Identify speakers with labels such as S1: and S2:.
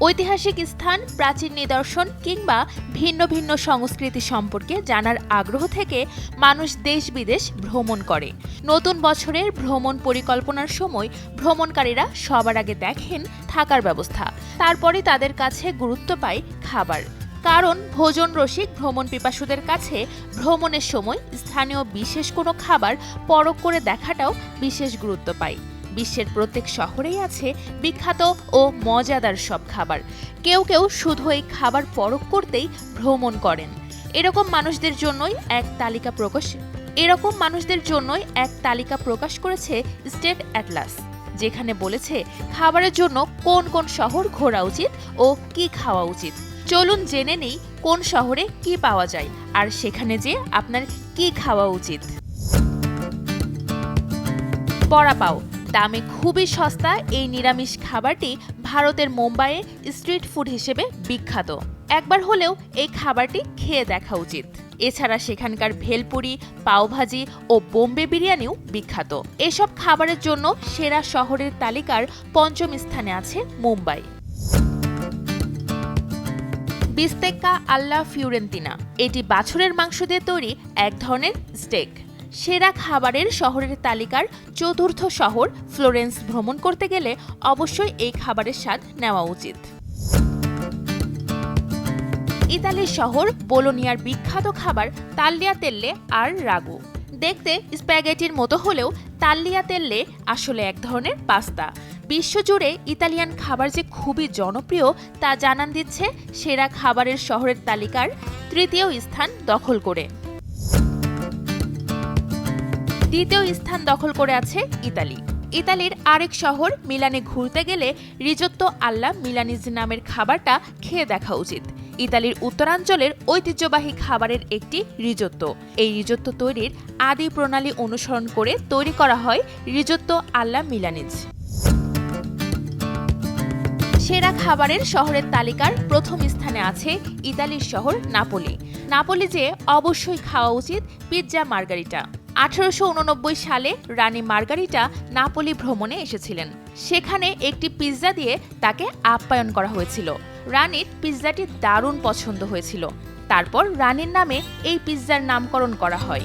S1: ঐতিহাসিক স্থান, প্রাচীন নিদর্শন কিংবা ভিন্ন ভিন্ন সংস্কৃতি সম্পর্কে জানার আগ্রহ থেকে মানুষ দেশ বিদেশ ভ্রমণ করে। নতুন বছরের ভ্রমণ পরিকল্পনার সময় ভ্রমণকারীরা সবার আগে দেখেন থাকার ব্যবস্থা। তারপরে তাদের কাছে গুরুত্ব পায় খাবার। কারণ ভোজন রসিক ভ্রমণ পিপাসুদের কাছে ভ্রমণের সময় স্থানীয় বিশেষ কোনো খাবার পরখ করে দেখাটাও বিশেষ গুরুত্ব পায়। বিশ্বের প্রত্যেক শহরেই আছে বিখ্যাত ও মজাদার সব খাবার। কেউ কেউ শুধু এই খাবার পরখ করতেই ভ্রমণ করেন। এরকম মানুষদের জন্যই এক তালিকা প্রকাশ, এরকম মানুষদের জন্যই এক তালিকা প্রকাশ করেছে স্টেট অ্যাটলাস, যেখানে বলেছে খাবারের জন্য কোন কোন শহর ঘোরা উচিত ও কি খাওয়া উচিত। চলুন জেনে নেই কোন শহরে কি পাওয়া যায় আর সেখানে যে আপনার কি খাওয়া উচিত। বড়া পাও দামে খুবই সস্তা এই নিরামিষ খাবারটি ভারতের মুম্বাইয়ে স্ট্রিট ফুড হিসেবে বিখ্যাত। একবার হলেও এই খাবারটি খেয়ে দেখা উচিত। এছাড়া সেখানকার ভেলপুরি, পাওভাজি ও বোম্বে বিরিয়ানিও বিখ্যাত। এসব খাবারের জন্য সেরা শহরের তালিকার পঞ্চম স্থানে আছে মুম্বাই। বিস্তেক্কা আল্লা ফিউরেন্তিনা। এটি বাছুরের মাংস দিয়ে তৈরি এক ধরনের স্টেক। সেরা খাবারের শহরের তালিকার চতুর্থ শহর ফ্লোরেন্স ভ্রমণ করতে গেলে অবশ্যই এই খাবারের স্বাদ নেওয়া উচিত। ইতালির শহর বোলোনিয়ার বিখ্যাত খাবার তাল্লিয়া তেল্লে আর রাগু। দেখতে স্প্যাগেটির মতো হলেও তাল্লিয়া তেল্লে আসলে এক ধরনের পাস্তা। বিশ্বজুড়ে ইতালিয়ান খাবার যে খুবই জনপ্রিয় তা জানান দিচ্ছে সেরা খাবারের শহরের তালিকার তৃতীয় স্থান দখল করে। দ্বিতীয় স্থান দখল করে আছে ইতালি। ইতালির আরেক শহর মিলানে ঘুরতে গেলে রিজত্তো আল্লা মিলানিজ নামের খাবারটা খেয়ে দেখা উচিত। ইতালির উত্তরাঞ্চলের ঐতিহ্যবাহী খাবারের একটি রিজত্তো এই রিজত্তো তৈরির আদি প্রণালী অনুসরণ করে তৈরি করা হয় রিজত্তো আল্লা মিলানিজ। সেরা খাবারের শহরের তালিকার প্রথম স্থানে আছে ইতালির শহর নাপোলি। নাপোলি যে অবশ্যই খাওয়া উচিত পিৎজা মার্গারিটা। আঠারোশো উননব্বই সালে রানী মার্গারিটা নাপোলি ভ্রমণে এসেছিলেন। সেখানে একটি পিৎজা দিয়ে তাকে আপ্যায়ন করা হয়েছিল। রানীর পিৎজাটি দারুণ পছন্দ হয়েছিল। তারপর রানীর নামে এই পিৎজার নামকরণ করা হয়।